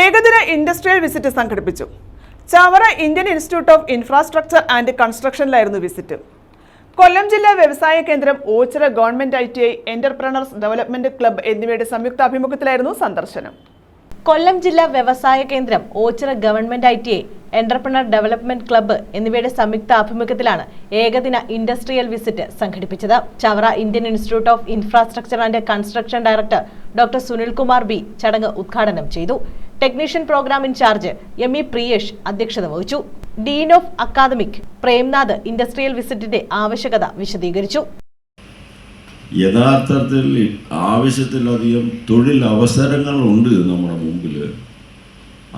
ഏകദിന industrial visit സംഘടിപ്പിച്ചു. Chavara Indian Institute of Infrastructure and കൺസ്ട്രക്ഷനിലായിരുന്നു visit. Kollam ജില്ലാ വ്യവസായ കേന്ദ്രം Ochira government I T I entrepreneurs development club എന്നിവയുടെ സംയുക്താഭിമുഖ്യത്തിലായിരുന്നു സന്ദർശനം. കൊല്ലം ജില്ലാ വ്യവസായ കേന്ദ്രം Ochira government I T I entrepreneur development club എന്നിവയുടെ സംയുക്ത ആഭിമുഖ്യത്തിലാണ് ഏകദിന ഇൻഡസ്ട്രിയൽ വിസിറ്റ് സംഘടിപ്പിച്ചത്. Chavara Indian Institute of Infrastructure and construction director doctor Sunilkumar B ചടങ്ങ് ഉദ്ഘാടനം ചെയ്തു. Technician program in charge M E Priyesh അധ്യക്ഷത വഹിച്ചു. Dean of academic Premnath industrial വിസിറ്റിന്റെ ആവശ്യകത വിശദീകരിച്ചു. യഥാർത്ഥത്തിൽ ആവശ്യത്തിലധികം തൊഴിൽ അവസരങ്ങളുണ്ട് നമ്മുടെ മുമ്പിൽ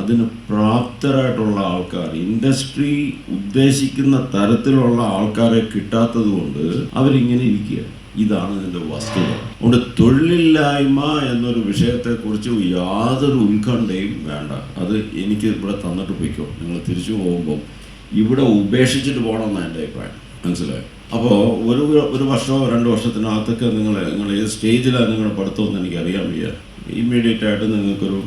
അതിന് പ്രാപ്തരായിട്ടുള്ള ആൾക്കാർ ഇൻഡസ്ട്രി ഉദ്ദേശിക്കുന്ന തരത്തിലുള്ള ആൾക്കാരെ കിട്ടാത്തത് കൊണ്ട് അവരിങ്ങനെ ഇരിക്കുക ഇതാണ് ഇതിന്റെ വസ്തുത. അതുകൊണ്ട് തൊഴിലില്ലായ്മ എന്നൊരു വിഷയത്തെക്കുറിച്ച് യാതൊരു ഉത്കണ്ഠയും വേണ്ട. അത് എനിക്ക് ഇവിടെ തന്നിട്ട് പോയിക്കോ. നിങ്ങൾ തിരിച്ചു പോകുമ്പോൾ ഇവിടെ ഉപേക്ഷിച്ചിട്ട് പോകണമെന്നാണ് എന്റെ അഭിപ്രായം. മനസ്സിലായോ? അപ്പോൾ ഒരു ഒരു വർഷമോ രണ്ട് വർഷത്തിനകത്തൊക്കെ നിങ്ങൾ നിങ്ങൾ ഏത് സ്റ്റേജിലാണ് നിങ്ങളുടെ പഠിത്തമെന്ന് എനിക്ക് അറിയാൻ വയ്യ. ഇമ്മീഡിയറ്റ് ആയിട്ട് നിങ്ങൾക്കൊരു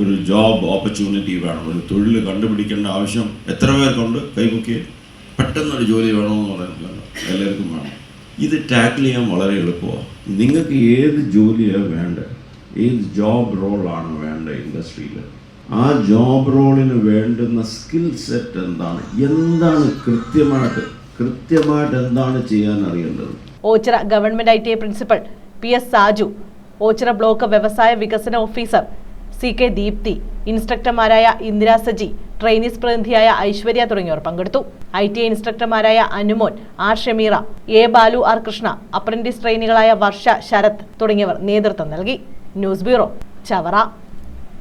ഒരു ജോബ് ഓപ്പർച്യൂണിറ്റി വേണം. ഒരു തൊഴിൽ കണ്ടുപിടിക്കേണ്ട ആവശ്യം എത്ര പേർക്കുണ്ട്? കൈപൊക്കി പെട്ടെന്നൊരു ജോലി വേണമെന്ന് പറയുന്നത് എല്ലാവർക്കും വേണം. ഇത് ടാക്കിൾ ചെയ്യാൻ വളരെ എളുപ്പമാണ്. നിങ്ങൾക്ക് ഏത് ജോലിയാണ് വേണ്ടത്? ഏത് ജോബ് റോളാണ് വേണ്ട ഇൻഡസ്ട്രിയിൽ ആ ജോബ് റോളിന് വേണ്ടുന്ന സ്കിൽ സെറ്റ് എന്താണ്? എന്താണ് കൃത്യമായിട്ട് കൃത്യമായിട്ട് എന്താണ് ചെയ്യാൻ അറിയേണ്ടത്? Ochira government I T I principal P S Saju Ochira block വ്യവസായ വികസന ഓഫീസർ സി കെ ദീപ്തി ഇൻസ്ട്രക്ടർമാരായ ഇന്ദിരാ സജി ട്രെയിനീസ് പ്രതിനിധിയായ ഐശ്വര്യ തുടങ്ങിയവർ പങ്കെടുത്തു. I T ഇൻസ്ട്രക്ടർമാരായ Anumon R Shameera A Balu R Krishna apprentice ട്രെയിനികളായ Varsha Sarath തുടങ്ങിയവർ നേതൃത്വം നൽകി. News bureau Chavara.